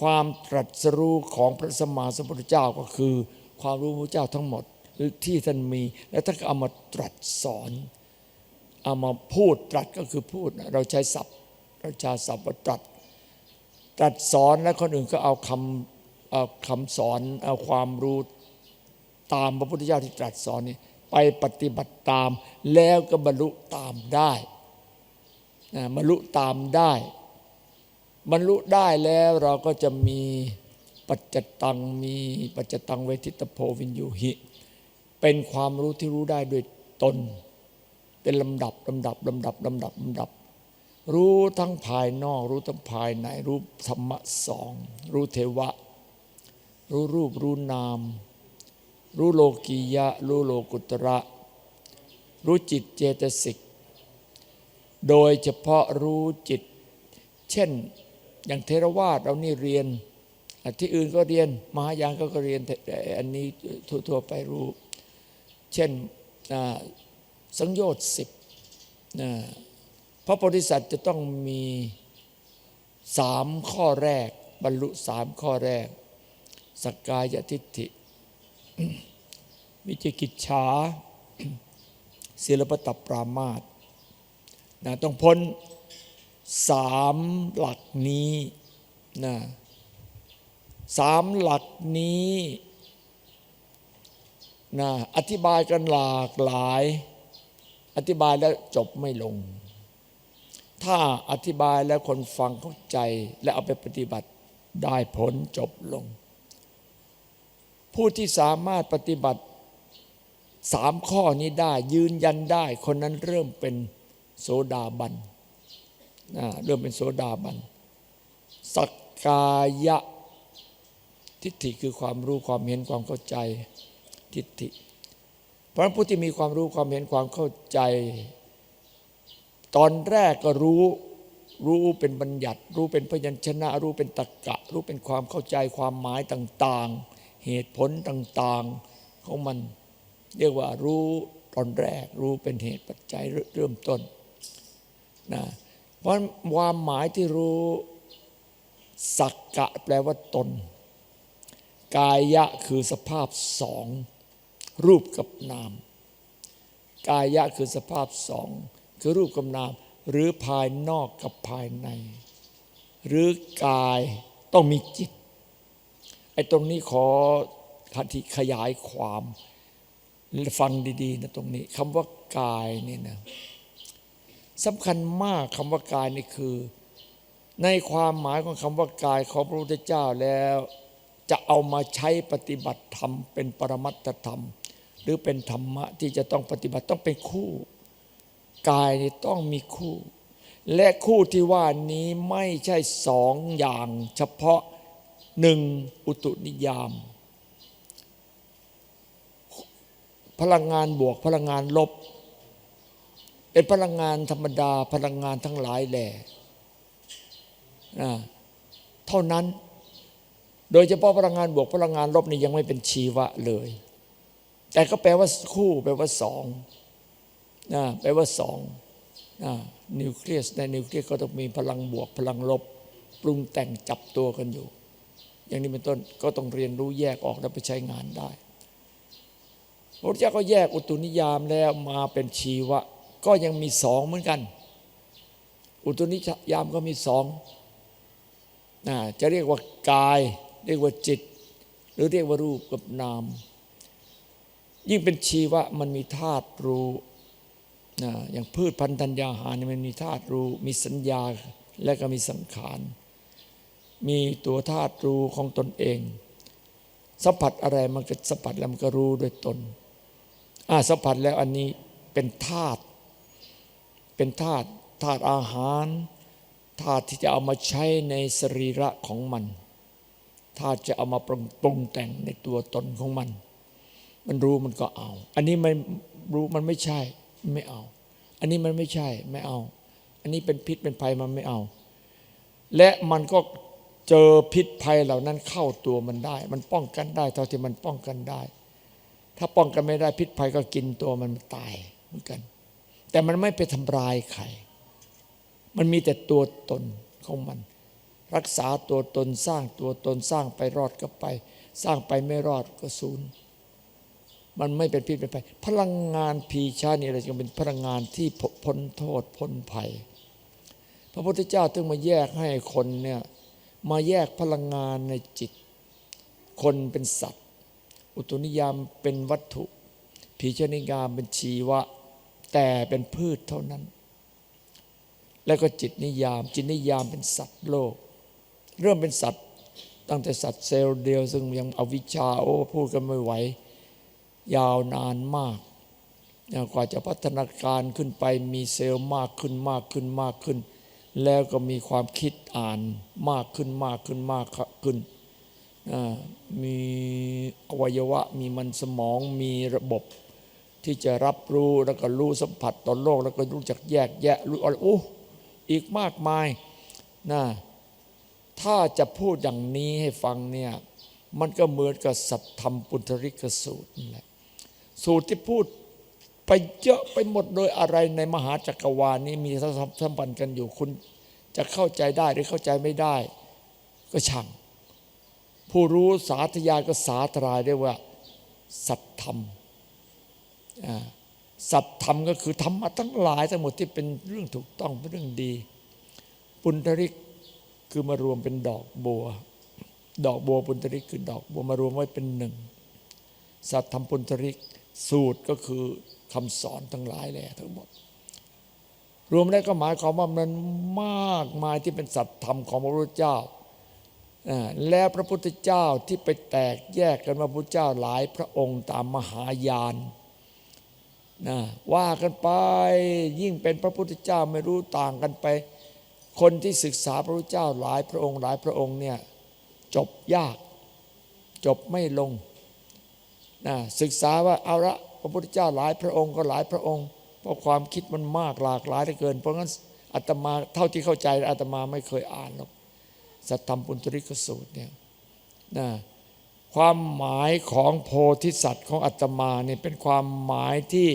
ความตรัสรู้ของพระสัมมาสัมพุทธเจ้าก็คือ ความรู้พระเจ้าทั้งหมดหรือที่ท่านมีแล้วท่านเอามาตรัสสอนเอามาพูดตรัสก็คือพูด เราใช้ศัพท์เราใช้ศัพท์ว่าตรัสตรัสสอนแล้วคนอื่นก็เอาคำเอาคำสอนเอาความรู้ตามพระพุทธเจ้าที่ตรัสสอนนี่ไปปฏิบัติตาม แล้วก็บรรลุตามได้นะบรรลุตามได้ บรรลุได้แล้วเราก็จะมีปัจจตังมีปัจจตังเวทิตโพวินยูหิ เป็นความรู้ที่รู้ได้ด้วยตน เป็นลำดับลำดับลำดับลำดับลำดับ รู้ทั้งภายนอก รู้ทั้งภายใน รู้ธรรมะสองรู้เทวะ รู้รูปรู้นาม รู้โลกียะ รู้โลกุตระ รู้จิตเจตสิก โดยเฉพาะรู้จิต เช่น อย่างเทรวาสเรานี่เรียน ที่อื่นก็เรียน มหายานก็เรียนแต่อันนี้ทั่วไปรู้ เช่นสังโยชน์สิบพระโพธิสัตว์จะต้องมีสามข้อแรก บรรลุสามข้อแรก สกกายทิฏฐิวิจิกิจฉาศิลปตปรามาสนะต้องพ้น สามหลักนี้นะสามหลักนี้นะอธิบายกันหลากหลาย อธิบายแล้วจบไม่ลง ถ้าอธิบายแล้วคนฟังเข้าใจและเอาไปปฏิบัติได้ผลจบลง ผู้ที่สามารถปฏิบัติสามข้อนี้ได้ยืนยันได้ คนนั้นเริ่มเป็นโสดาบัน เริ่มเป็นโสดาบันสักกายะ ทิฏฐิคือความรู้ความเห็นความเข้าใจทิฏฐิ เพราะฉะนั้นผู้ที่มีความรู้ความเห็นความเข้าใจ ตอนแรกก็รู้รู้เป็นบัญญัติ รู้เป็นพยัญชนะ รู้เป็นตรรกะ รู้เป็นความเข้าใจความหมายต่าง ๆ เหตุผลต่างๆของมันเรียกว่ารู้ตอนแรก รู้เป็นเหตุปัจจัยเริ่มต้นนะ เพราะความหมายที่รู้สักกะแปลว่าตน กายะคือสภาพสอง รูปกับนาม กายะคือสภาพสอง คือรูปกับนาม หรือภายนอกกับภายใน หรือกายต้องมีจิตไอ้ตรงนี้ขอขยายความ ฟังดี ๆ นะตรงนี้คำว่ากายนี่นะ สำคัญมากคำว่ากายนี่คือ ในความหมายของคำว่ากายของพระพุทธเจ้าแล้ว จะเอามาใช้ปฏิบัติธรรม เป็นปรมัตธรรม หรือเป็นธรรมะที่จะต้องปฏิบัติต้องเป็นคู่ กายนี่ต้องมีคู่ และคู่ที่ว่านี้ไม่ใช่สองอย่าง เฉพาะหนึ่งอุตุนิยาม พลังงานบวกพลังงานลบ เป็นพลังงานธรรมดาพลังงานทั้งหลายแหล่นะเท่านั้น โดยเฉพาะพลังงานบวกพลังงานลบนี่ยังไม่เป็นชีวะเลย แต่ก็แปลว่าคู่แปลว่าสองนะแปลว่าสองนะนิวเคลียสในนิวเคลียสก็ต้องมีพลังบวกพลังลบ ปรุงแต่งจับตัวกันอยู่ อย่างนี้เป็นต้นก็ต้องเรียนรู้แยกออกแล้วไปใช้งานได้พระเจ้าก็แยกอุตุนิยามแล้วมาเป็นชีวะ ก็ยังมีสองเหมือนกัน อุตุนิยามก็มีสองะจะเรียกว่ากาย เรียกว่าจิต หรือเรียกว่ารูปกับนาม ยิ่งเป็นชีวะมันมีธาตุรู้อย่างพืชพันธุ์ธัญญาหารมันมีธาตุรู้ มีสัญญาและก็มีสังขาร มีตัวธาตุรู้ของตนเอง สัมผัสอะไรมันก็สัมผัสแล้วมันก็รู้ด้วยตนอ่าสัมผัสแล้วอันนี้เป็นธาตุ เป็นธาตุธาตุอาหารธาตุที่จะเอามาใช้ในสรีระของมันธาตุจะเอามาปรุงปรุงแต่งในตัวตนของมัน มันรู้มันก็เอา อันนี้มันรู้มันไม่ใช่ไม่เอา อันนี้มันไม่ใช่ไม่เอา อันนี้เป็นพิษเป็นภัยมันไม่เอา และมันก็เจอพิษภัยเหล่านั้นเข้าตัวมันได้ มันป้องกันได้ เท่าที่มันป้องกันได้ ถ้าป้องกันไม่ได้พิษภัยก็กินตัวมันตายเหมือนกัน แต่มันไม่ไปทำลายใคร มันมีแต่ตัวตนของมัน รักษาตัวตนสร้างตัวตนสร้างไปรอดก็ไป สร้างไปไม่รอดก็ศูนย์มันไม่เป็นพิษเป็นภัยพลังงานพีชานี่อะไรจะเป็นพลังงานที่พ้นโทษพ้นภัย พระพุทธเจ้าถึงมาแยกให้คนเนี่ยมาแยกพลังงานในจิต คนเป็นสัตว์ อุตุนิยามเป็นวัตถุ ผีชนิยามเป็นชีวะ แต่เป็นพืชเท่านั้น แล้วก็จิตนิยาม จิตนิยามเป็นสัตว์โลก เริ่มเป็นสัตว์ ตั้งแต่สัตว์เซลล์เดียว ซึ่งยังอวิชชาโอ้พูดกันไม่ไหว ยาวนานมากกว่าจะพัฒนาการขึ้นไปมีเซลล์มากขึ้นมากขึ้นมากขึ้น แล้วก็มีความคิดอ่านมากขึ้นมากขึ้นมากขึ้น มีอวัยวะมีมันสมองมีระบบ ที่จะรับรู้แล้วก็รู้สัมผัสต่อโลก แล้วก็รู้จักแยกแยะรู้อะไรโอ้อีกมากมายนะถ้าจะพูดอย่างนี้ให้ฟังเนี่ยมันก็เหมือนกับสัตธรรมปุถริกสูตรนี่แหละสูตรที่พูดไปเยอะไปหมดโดยอะไรในมหาจักรวาลนี้มีสัมพันธ์กันอยู่คุณ จะเข้าใจได้หรือเข้าใจไม่ได้ ก็ช่างผู้รู้สาธยายก็สาธรายได้ว่า สัตธรรม สัตธรรมก็คือธรรมะทั้งหลายทั้งหมดที่เป็นเรื่องถูกต้องเป็นเรื่องดี ปุณธริกคือมารวมเป็นดอกบัว ดอกบัวปุณธริกคือดอกบัวมารวมไว้เป็นหนึ่ง สัตธรรมปุณธริกสูตรก็คือคำสอนทั้งหลายแหละทั้งหมด รวมแล้วก็หมายความว่ามันมากมายที่เป็นสัตธรรมของพระพุทธเจ้าแล้วพระพุทธเจ้าที่ไปแตกแยกกันว่าพระเจ้าหลายพระองค์ตามมหายาน นะว่ากันไปยิ่งเป็นพระพุทธเจ้าไม่รู้ต่างกันไป คนที่ศึกษาพระพุทธเจ้าหลายพระองค์หลายพระองค์เนี่ยจบยาก จบไม่ลงนะศึกษาว่าเอาละพระพุทธเจ้าหลายพระองค์ก็หลายพระองค์ เพราะความคิดมันมากหลากหลายเหลือเกิน เพราะงั้นอาตมาเท่าที่เข้าใจอาตมาไม่เคยอ่านหรอกสัตธรรมปุณตริกสูตรเนี่ยนะ ความหมายของโพธิสัตว์ของอาตมาเนี่ยเป็นความหมายที่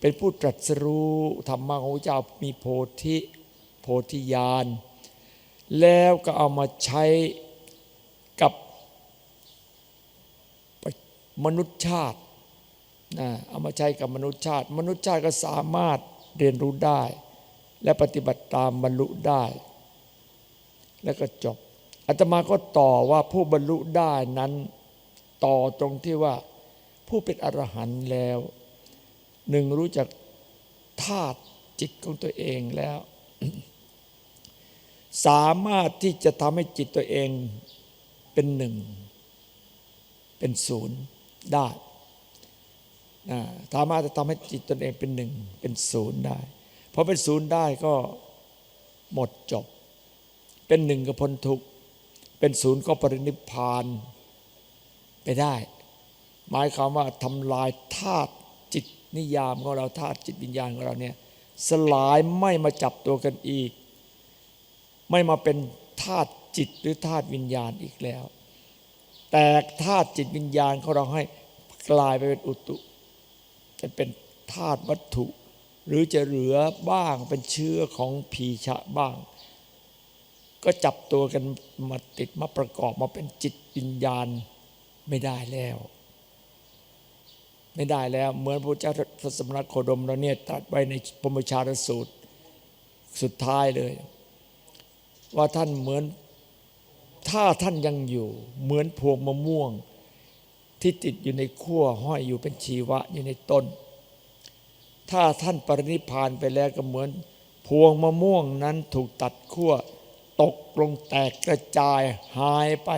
เป็นผู้ตรัสรู้ธรรมะของพระเจ้ามีโพธิโพธิญาณแล้วก็เอามาใช้กับมนุษยชาตินะเอามาใช้กับมนุษยชาติ มนุษยชาติก็สามารถเรียนรู้ได้ และปฏิบัติตามบรรลุได้ แล้วก็จบอาตมาก็ต่อว่าผู้บรรลุได้นั้น ต่อตรงที่ว่า ผู้เป็นอรหันต์แล้วหนึ่งรู้จักธาตุจิตของตัวเองแล้ว สามารถที่จะทำให้จิตตัวเองเป็นหนึ่ง เป็นศูนย์ได้สามารถจะทำให้จิตตนเองเป็นหนึ่ง เป็นศูนย์ได้พอเป็นศูนย์ได้ก็หมดจบ เป็นหนึ่งก็พ้นทุกข์เป็นศูนย์ก็ปรินิพาน ไปได้ หมายความว่าทำลายธาตุจิตนิยามของเราธาตุจิตวิญญาณของเราเนี่ยสลายไม่มาจับตัวกันอีก ไม่มาเป็นธาตุจิตหรือธาตุวิญญาณอีกแล้ว แต่ธาตุจิตวิญญาณของเราให้กลายไปเป็นอุตุ จะเป็นธาตุวัตถุ หรือจะเหลือบ้างเป็นเชื้อของผีชะบ้าง ก็จับตัวกันมาติดมาประกอบมาเป็นจิตวิญญาณ ไม่ได้แล้ว ไม่ได้แล้ว เหมือนพระเจ้าทศมณโคดมเราเนี่ยตัดไว้ในพมชาตสูตรสุดท้ายเลย ว่าท่านเหมือนถ้าท่านยังอยู่ เหมือนพวงมะม่วง ที่ติดอยู่ในขั้วห้อยอยู่เป็นชีวะอยู่ในต้น ถ้าท่านปรินิพานไปแล้วก็เหมือน พวงมะม่วงนั้นถูกตัดขั้วตกลงแตกกระจายหายไป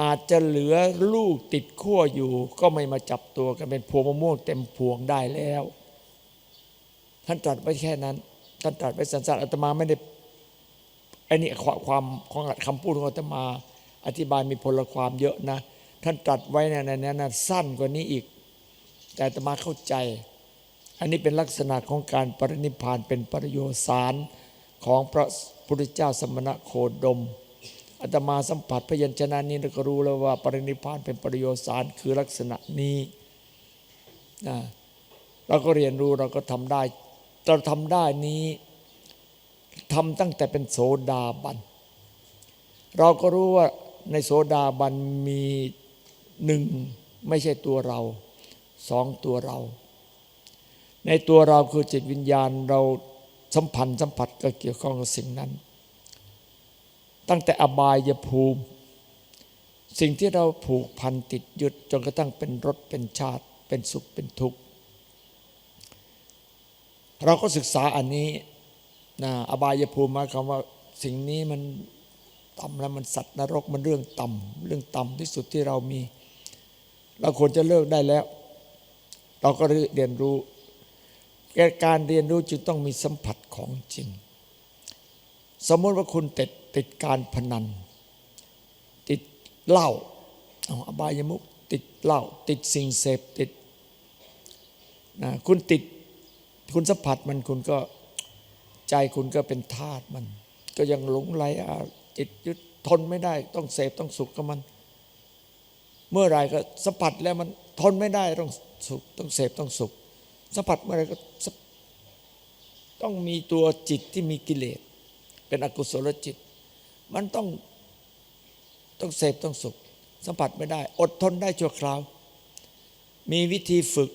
อาจจะเหลือลูกติดขั้วอยู่ ก็ไม่มาจับตัวกันเป็นพวงมะม่วงเต็มพวงได้แล้ว ท่านตรัสไว้แค่นั้น ท่านตรัสไว้สั้นๆอาตมาไม่ได้ไอ้น,นี่ความของคำพูดของอาตมา อธิบายมีพลความเยอะนะ ท่านตรัสไว้ในนั้นสั้นกว่านี้อีก แต่อาตมาเข้าใจ อันนี้เป็นลักษณะของการปรินิพานเป็นปริโยสารของพระพุทธเจ้าสมณะโคดม อาตมาสัมผัสพยัญชนะนี้เราก็รู้แล้วว่าปรินิพานเป็นประโยชน์สารคือลักษณะนี้นะเราก็เรียนรู้เราก็ทำได้เราทำได้นี้ทำตั้งแต่เป็นโสดาบัน เราก็รู้ว่าในโสดาบันมีหนึ่งไม่ใช่ตัวเราสองตัวเรา ในตัวเราคือจิตวิญญาณเราสัมพันธ์สัมผัสก็เกี่ยวข้องกับสิ่งนั้น ตั้งแต่อบายภูมิ สิ่งที่เราผูกพันติดยึดจนกระทั่งเป็นรสเป็นชาติ เป็นสุขเป็นทุกข์ เราก็ศึกษาอันนี้นะอบายภูมิหมายความว่าสิ่งนี้มันต่ำแล้วมันสัตว์นรกมันเรื่องต่ำเรื่องต่ำที่สุดที่เรามี เราควรจะเลิกได้แล้ว เราก็เรียนรู้การเรียนรู้จึงต้องมีสัมผัสของจริง สมมติว่าคุณติดติดการพนัน ติดเหล้าเอาอบายมุกติดเหล้าติดสิ่งเสพติดนะคุณติดคุณสัมผัสมันคุณก็ใจคุณก็เป็นทาสมัน ก็ยังหลงไหลจิตยึดทนไม่ได้ ต้องเสพต้องสุขกับมัน เมื่อไรก็สัมผัสแล้วมันทนไม่ได้ต้องสุขต้องเสพต้องสุขสัมผัสเมื่อไรก็ต้องมีตัวจิตที่มีกิเลส เป็นอกุศลจิต มันต้องต้องเสพต้องสุข สัมผัสไม่ได้ อดทนได้ชั่วคราว มีวิธีฝึก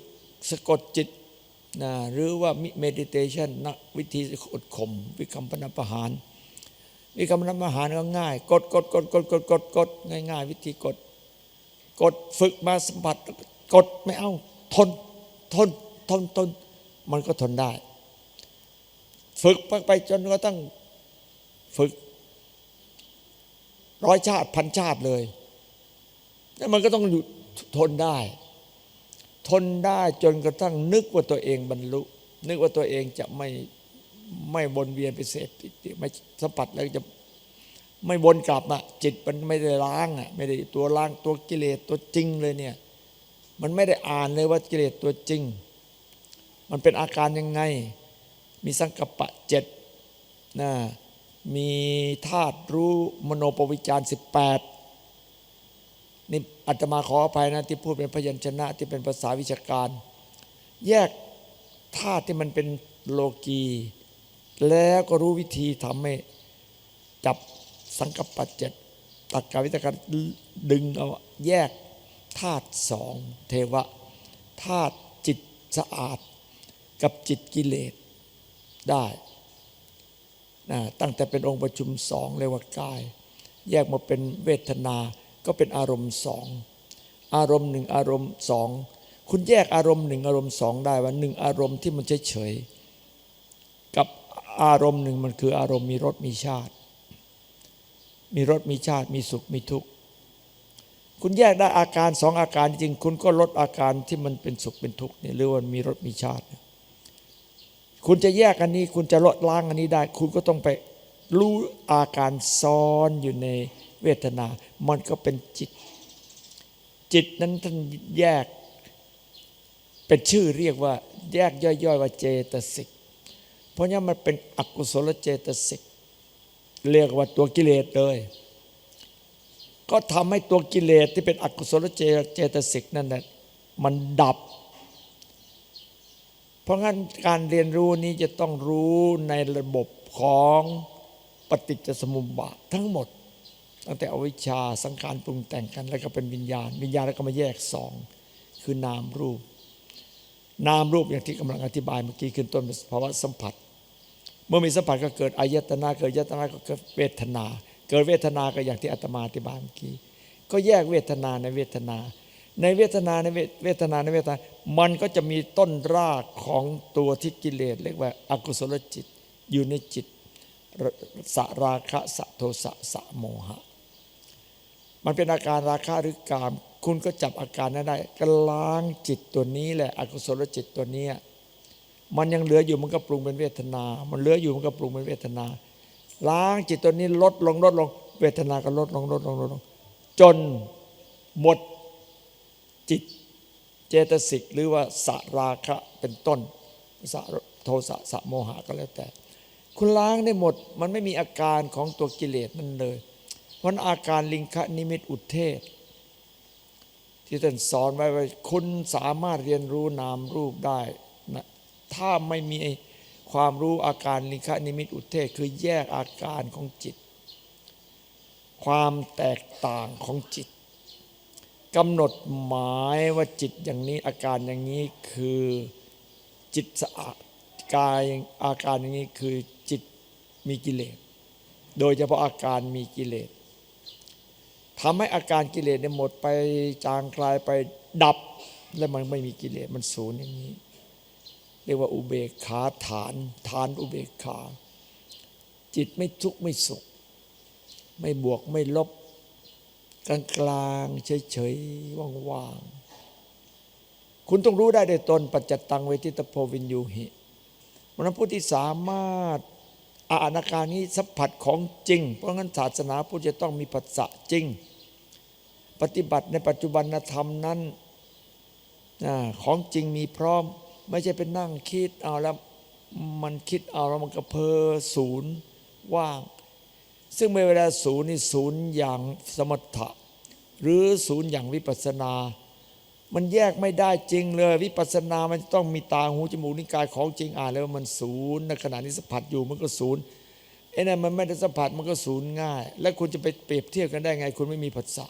สะกดจิตนะหรือว่า meditation นะวิธีอดข่มวิคัมปนาประหาร วิคัมปนาประหารก็ง่าย กดกดกดกดกดกดกดง่ายง่ายวิธีกด กดฝึกมาสัมผัส กดไม่เอาทนทนทนทนมันก็ทนได้ ฝึกไปจนก็ต้อง ฝึก ร้อยชาติพันชาติเลยแล้วมันก็ต้องทนได้ ทนได้จนกระทั่งนึกว่าตัวเองบรรลุ นึกว่าตัวเองจะไม่ไม่วนเวียนไปเสพไม่สัมผัสแล้วจะไม่วนกลับอะจิตมันไม่ได้ล้างอะไม่ได้ตัวล้างตัวกิเลสตัวจริงเลยเนี่ย มันไม่ได้อ่านเลยว่ากิเลสตัวจริง มันเป็นอาการยังไง มีสังกปะเจ็ดนะ มีธาตุรู้มโนปวิจารสิบแปดนี่อาตมาขออภัยนะที่พูดเป็นพยัญชนะที่เป็นภาษาวิชาการ แยกธาตุที่มันเป็นโลกี แล้วก็รู้วิธีทำให้จับสังกปะเจ็ดตัดกาวิตการดึงเอาแยกธาตุสองเทวะธาตุจิตสะอาด กับจิตกิเลสได้ นะตั้งแต่เป็นองค์ประชุมสองเรียกว่ากาย แยกมาเป็นเวทนาก็เป็นอารมณ์สองอารมณ์หนึ่งอารมณ์สองคุณแยกอารมณ์หนึ่งอารมณ์สองได้ว่าหนึ่งอารมณ์ที่มันเฉยเฉยกับอารมณ์หนึ่งมันคืออารมณ์มีรสมีชาติ มีรสมีชาติมีสุขมีทุกข์คุณแยกได้อาการสองอาการจริง คุณก็ลดอาการที่มันเป็นสุขเป็นทุกข์เนี่ยหรือว่ามีรสมีชาติ คุณจะแยกอันนี้ คุณจะลดล้างอันนี้ได้ คุณก็ต้องไปรู้อาการซ้อนอยู่ในเวทนา มันก็เป็นจิต จิตนั้นท่านแยก เป็นชื่อเรียกว่า แยกย่อยๆว่าเจตสิก เพราะงั้นมันเป็นอกุศลเจตสิก เรียกว่าตัวกิเลสเลย ก็ทำให้ตัวกิเลสที่เป็นอกุศลเจตสิกนั่นแหละมันดับ เพราะงั้นการเรียนรู้นี้จะต้องรู้ในระบบของปฏิจจสมุปบาททั้งหมด ตั้งแต่อวิชชาสังขารปรุงแต่งกัน แล้วก็เป็นวิญญาณ วิญญาณแล้วก็มาแยกสองคือนามรูป นามรูปอย่างที่กำลังอธิบายเมื่อกี้ขึ้นต้นภาวะสัมผัส เมื่อมีสัมผัสก็เกิดอายตนะเกิดยตนะก็เกิดเวทนา เกิดเวทนาก็อย่างที่อาตมาอธิบายเมื่อกี้ก็แยกเวทนาในเวทนา ในเวทนาในเวทนาในเวทนา มันก็จะมีต้นรากของตัวที่กิเลสเรียกว่าอากุศลจิต อยู่ในจิตสราคะสะโทสะสะโมหะ มันเป็นอาการราคะหรือกาม คุณก็จับอาการนั้นได้ก็ล้างจิตตัวนี้แหละอกุศลจิตตัวนี้มันยังเหลืออยู่มันก็ปรุงเป็นเวทนา มันเหลืออยู่มันก็ปรุงเป็นเวทนา ล้างจิตตัวนี้ลดลงลดลง เวทนาก็ลดลงลดลงลดลง จนหมด จิตเจตสิกหรือว่าสราคะเป็นต้นสะโทสะสะโมหะก็แล้วแต่ คุณล้างได้หมดมันไม่มีอาการของตัวกิเลสนั่นเลยเพราะอาการลิงคะนิมิตอุเทศ ที่ท่านสอนไว้ว่าคุณสามารถเรียนรู้นามรูปได้นะถ้าไม่มีความรู้อาการลิงคะนิมิตอุเทศ คือแยกอาการของจิต ความแตกต่างของจิต กำหนดหมายว่าจิตอย่างนี้อาการอย่างนี้คือจิตสะอาดกายอาการอย่างนี้คือจิตมีกิเลส โดยเฉพาะอาการมีกิเลสทำให้อาการกิเลสเนี่ยหมดไปจางคลายไปดับ แล้วมันไม่มีกิเลสมันศูนย์อย่างนี้ เรียกว่าอุเบกขาฐาน ฐานอุเบกขา จิตไม่ทุกข์ไม่สุข ไม่บวกไม่ลบ กลางกลางๆเฉยๆว่างๆ คุณต้องรู้ได้ด้วยตนปัจจตังเวทิตโพวินยูหิวันนั้นผู้ที่สามารถอาณาการนี้สัมผัสของจริง เพราะงั้นศาสนาพุทธจะต้องมีปัสสะจริง ปฏิบัติในปัจจุบันธรรมนั้นอของจริงมีพร้อม ไม่ใช่เป็นนั่งคิดเอาแล้วมันคิดเอาแล้วมันก็เพอศูนย์ว่าง ซึ่งเมื่อเวลาศูนย์นี่ศูนย์อย่างสมถะ หรือศูนย์อย่างวิปัสนา มันแยกไม่ได้จริงเลย วิปัสนามันต้องมีตาหูจมูกนิ้วกายของจริงอ่านแล้วมันศูนย์ในขณะนี้สัมผัสอยู่มันก็ศูนย์ไอ้นั่นมันไม่ได้สัมผัสมันก็ศูนย์ง่าย แล้วคุณจะไปเปรียบเทียบกันได้ไง คุณไม่มีผัสสะ